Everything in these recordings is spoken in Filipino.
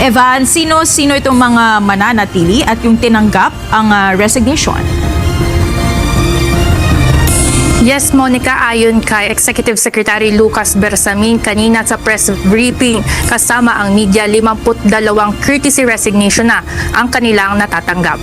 Evan, sino-sino itong mga mananatili at yung tinanggap ang ah, resignation? Yes, Monica, ayon kay Executive Secretary Lucas Bersamin kanina sa press briefing kasama ang media, 52 courtesy resignation na ang kanilang natatanggap.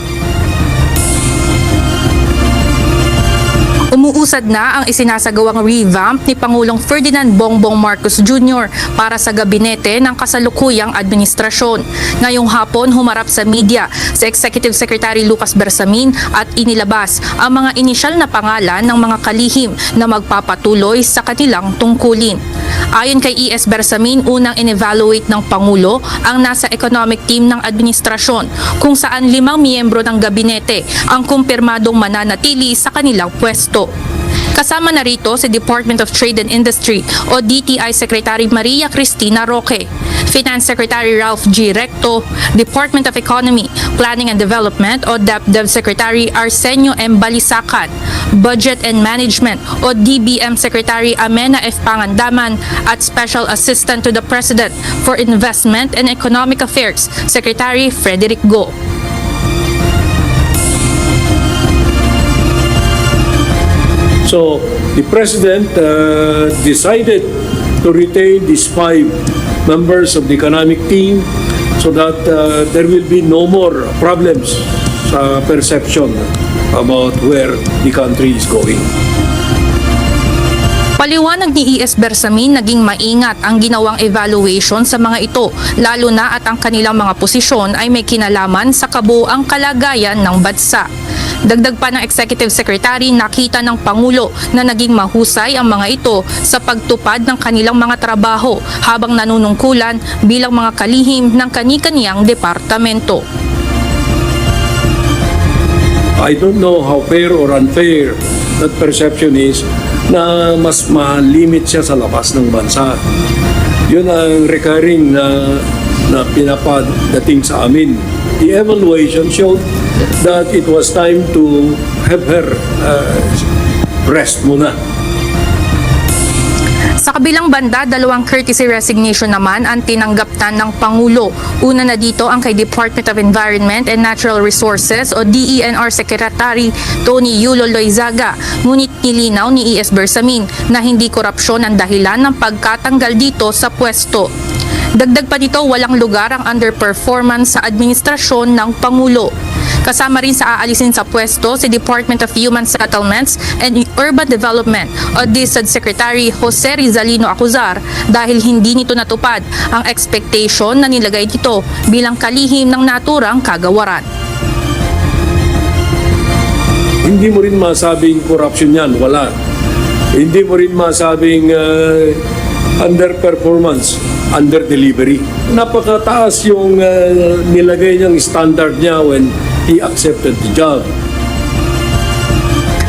Umuusad na ang isinasagawang revamp ni Pangulong Ferdinand Bongbong Marcos Jr. para sa gabinete ng kasalukuyang administrasyon. Ngayong hapon, humarap sa media si Executive Secretary Lucas Bersamin at inilabas ang mga inisyal na pangalan ng mga kalihim na magpapatuloy sa kanilang tungkulin. Ayon kay ES Bersamin, unang in-evaluate ng Pangulo ang nasa economic team ng administrasyon kung saan limang miyembro ng gabinete ang kumpirmadong mananatili sa kanilang pwesto. Kasama na rito si Department of Trade and Industry o DTI Secretary Maria Cristina Roque, Finance Secretary Ralph G. Recto, Department of Economy, Planning and Development o DepDev Secretary Arsenio M. Balisacan, Budget and Management o DBM Secretary Amena F. Pangandaman at Special Assistant to the President for Investment and Economic Affairs, Secretary Frederick Go. So the president uh, decided to retain these five members of the economic team so that uh, there will be no more problems sa perception about where the country is going. Paliwanag ni ES Bersamin naging maingat ang ginawang evaluation sa mga ito, lalo na at ang kanilang mga posisyon ay may kinalaman sa kabuang kalagayan ng bansa. Dagdag pa ng Executive Secretary, nakita ng Pangulo na naging mahusay ang mga ito sa pagtupad ng kanilang mga trabaho habang nanunungkulan bilang mga kalihim ng kani-kaniyang departamento. I don't know how fair or unfair that perception is na mas malimit siya sa labas ng bansa. Yun ang recurring na, na pinapadating sa amin. The evaluation showed that it was time to have her uh, rest muna. Sa kabilang banda, dalawang courtesy resignation naman ang tinanggap na ng Pangulo. Una na dito ang kay Department of Environment and Natural Resources o DENR Secretary Tony Yulo Loizaga. Ngunit nilinaw ni ES Bersamin na hindi korupsyon ang dahilan ng pagkatanggal dito sa pwesto. Dagdag pa dito, walang lugar ang underperformance sa administrasyon ng Pangulo. Kasama rin sa aalisin sa pwesto si Department of Human Settlements and Urban Development o DSUD Secretary Jose Rizalino Acuzar dahil hindi nito natupad ang expectation na nilagay dito bilang kalihim ng naturang kagawaran. Hindi mo rin masabing corruption yan, wala. Hindi mo rin masabing uh, underperformance, under-delivery. Napakataas yung uh, nilagay niyang standard niya when he accepted the job.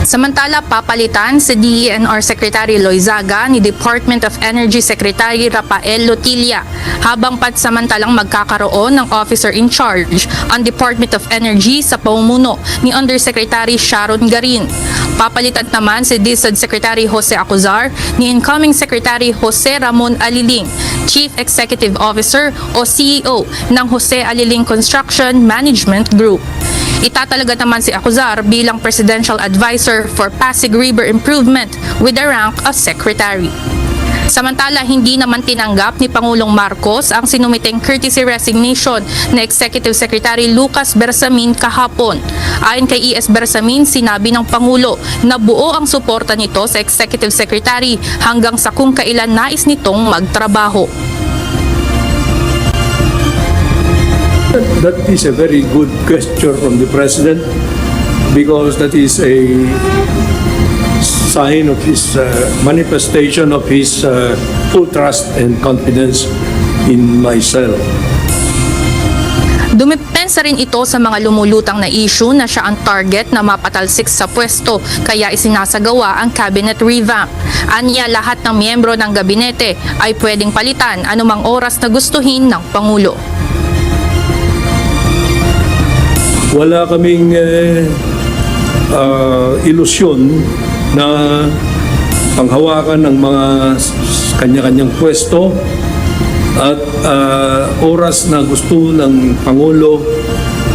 Samantala, papalitan si DENR Secretary Loizaga ni Department of Energy Secretary Rafael Lotilla habang pansamantalang magkakaroon ng officer in charge ang Department of Energy sa pamumuno ni Undersecretary Sharon Garin. Papalitan naman si DSUD Secretary Jose Acuzar ni incoming Secretary Jose Ramon Aliling, Chief Executive Officer o CEO ng Jose Aliling Construction Management Group. Itatalaga naman si Acuzar bilang Presidential Advisor for Pasig River Improvement with the rank of Secretary. Samantala, hindi naman tinanggap ni Pangulong Marcos ang sinumiting courtesy resignation na Executive Secretary Lucas Bersamin kahapon. Ayon kay ES Bersamin, sinabi ng Pangulo na buo ang suporta nito sa Executive Secretary hanggang sa kung kailan nais nitong magtrabaho. That is a very good gesture from the President because that is a sign of his uh, manifestation of his uh, full trust and confidence in myself. Dumipensa rin ito sa mga lumulutang na issue na siya ang target na mapatalsik sa pwesto kaya isinasagawa ang cabinet revamp. Anya lahat ng miyembro ng gabinete ay pwedeng palitan anumang oras na gustuhin ng Pangulo. Wala kaming eh, ah, ilusyon na panghawakan ng mga kanya-kanyang pwesto At ah, oras na gusto ng Pangulo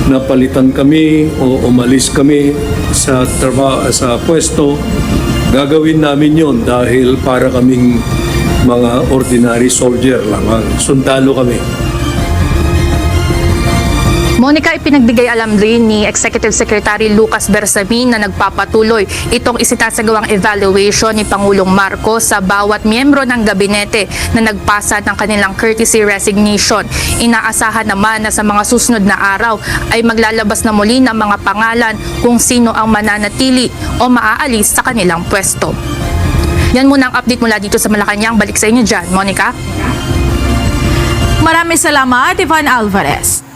na palitan kami o umalis kami sa trabaho sa pwesto, gagawin namin yon dahil para kaming mga ordinary soldier lamang. Sundalo kami. Monica, ipinagbigay alam rin ni Executive Secretary Lucas Bersamin na nagpapatuloy itong isinasagawang evaluation ni Pangulong Marcos sa bawat miyembro ng gabinete na nagpasa ng kanilang courtesy resignation. Inaasahan naman na sa mga susunod na araw ay maglalabas na muli ng mga pangalan kung sino ang mananatili o maaalis sa kanilang pwesto. Yan muna ang update mula dito sa Malacanang. Balik sa inyo dyan, Monica. Maraming salamat, Ivan Alvarez.